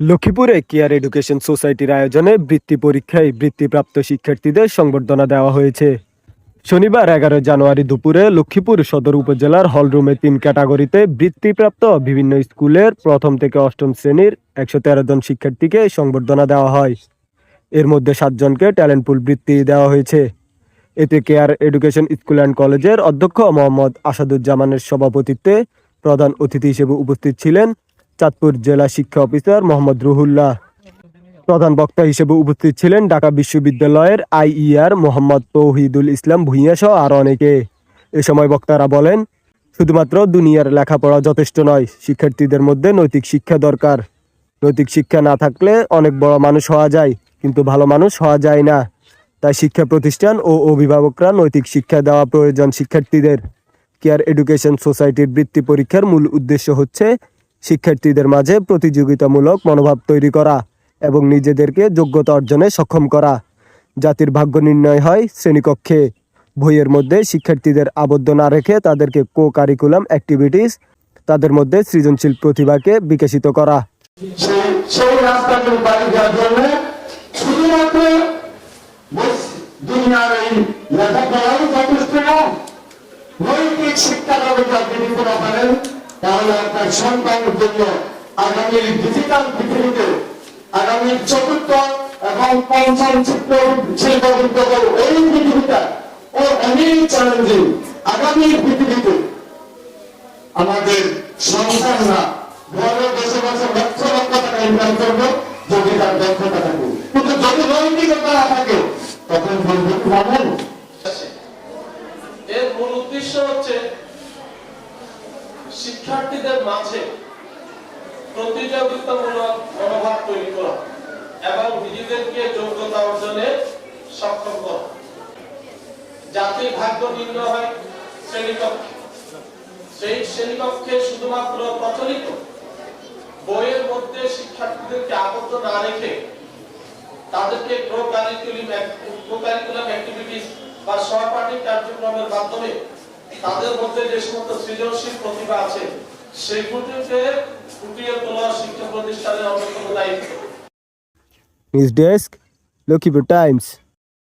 লক্ষ্মীপুরে care education সোসাইটির আয়োজনে বৃত্তি পরীক্ষায় বৃত্তিপ্রাপ্ত শিক্ষার্থীদের সংবর্ধনা দেওয়া হয়েছে। শনিবার এগারো জানুয়ারি দুপুরে লক্ষ্মীপুর সদর উপজেলার হলরুমে তিন ক্যাটাগরিতে বৃত্তিপ্রাপ্ত বিভিন্ন স্কুলের প্রথম থেকে অষ্টম শ্রেণির একশো তেরো জন শিক্ষার্থীকে সংবর্ধনা দেওয়া হয়। এর মধ্যে সাতজনকে ট্যালেন্ট পুল বৃত্তি দেওয়া হয়েছে। এতে কেয়ার এডুকেশন স্কুল অ্যান্ড কলেজের অধ্যক্ষ মোহাম্মদ আসাদুজ্জামানের সভাপতিত্বে প্রধান অতিথি হিসেবে উপস্থিত ছিলেন চাঁদপুর জেলা শিক্ষা অফিসার মোহাম্মদ রুহুল্লাহ। প্রধান বক্তা হিসেবে উপস্থিত ছিলেন ঢাকা বিশ্ববিদ্যালয়ের আইইআর মোহাম্মদ তৌহিদুল ইসলাম ভূঁইয়া সহ আরও অনেকে। এ সময় বক্তারা বলেন, শুধুমাত্র দুনিয়ার লেখাপড়া যথেষ্ট নয়, শিক্ষার্থীদের মধ্যে নৈতিক শিক্ষা দরকার। নৈতিক শিক্ষা না থাকলে অনেক বড় মানুষ হওয়া যায়, কিন্তু ভালো মানুষ হওয়া যায় না। তাই শিক্ষা প্রতিষ্ঠান ও অভিভাবকরা নৈতিক শিক্ষা দেওয়া প্রয়োজন শিক্ষার্থীদের। কেয়ার এডুকেশন সোসাইটির বৃত্তি পরীক্ষার মূল উদ্দেশ্য হচ্ছে শিক্ষার্থীদের মাঝে প্রতিযোগিতামূলক মনোভাব তৈরি করা এবং নিজেদেরকে যোগ্যতা অর্জনে সক্ষম করা। জাতির ভাগ্য নির্ণয় হয় শ্রেণীকক্ষে। বইয়ের মধ্যে শিক্ষার্থীদের আবদ্ধ না রেখে তাদেরকে কো কারিকুলাম অ্যাক্টিভিটিস, তাদের মধ্যে সৃজনশীল প্রতিভাকে বিকশিত করা। শুধুমাত্র তাহলে আপনার সন্তানের জন্য আগামীর ডিজিটাল পৃথিবীতে আগামীর চতুর্থ এবং পঞ্চম শিল্প শিল্প বিপ্লব এই পৃথিবীটা ও অনেক চ্যালেঞ্জিং আগামীর পৃথিবীতে আমাদের সন্তানরা ঘরে বসে বসে লক্ষ লক্ষ টাকা ইনকাম করবে যদি তার দক্ষতা থাকে। কিন্তু যদি নৈতিকতা না থাকে, তখন বলবে কি এর মূল উদ্দেশ্য হচ্ছে শিক্ষার্থীদের মাঝে প্রতিযোগিতামূলক মনোভাব তৈরি করা এবং নিজেদেরকে যোগ্যতা অর্জনে সক্ষম করা। জাতির ভাগ্য নির্ণয় হয় শ্রেণীকক্ষে। সেই শ্রেণীকক্ষে শুধুমাত্র প্রচলিত বইয়ের মধ্যে শিক্ষার্থীদেরকে আবদ্ধ না রেখে তাদেরকে প্রো কারিকুলাম অ্যাক্টিভিটিস বা সহপাঠী কার্যক্রমের মাধ্যমে তাদের মধ্যে যে সমস্ত সৃজনশীল প্রতিভা আছে সেগুলিকে ফুটিয়ে তোলা শিক্ষা প্রতিষ্ঠানের অন্যতম দায়িত্ব। News desk Lakshmipur Times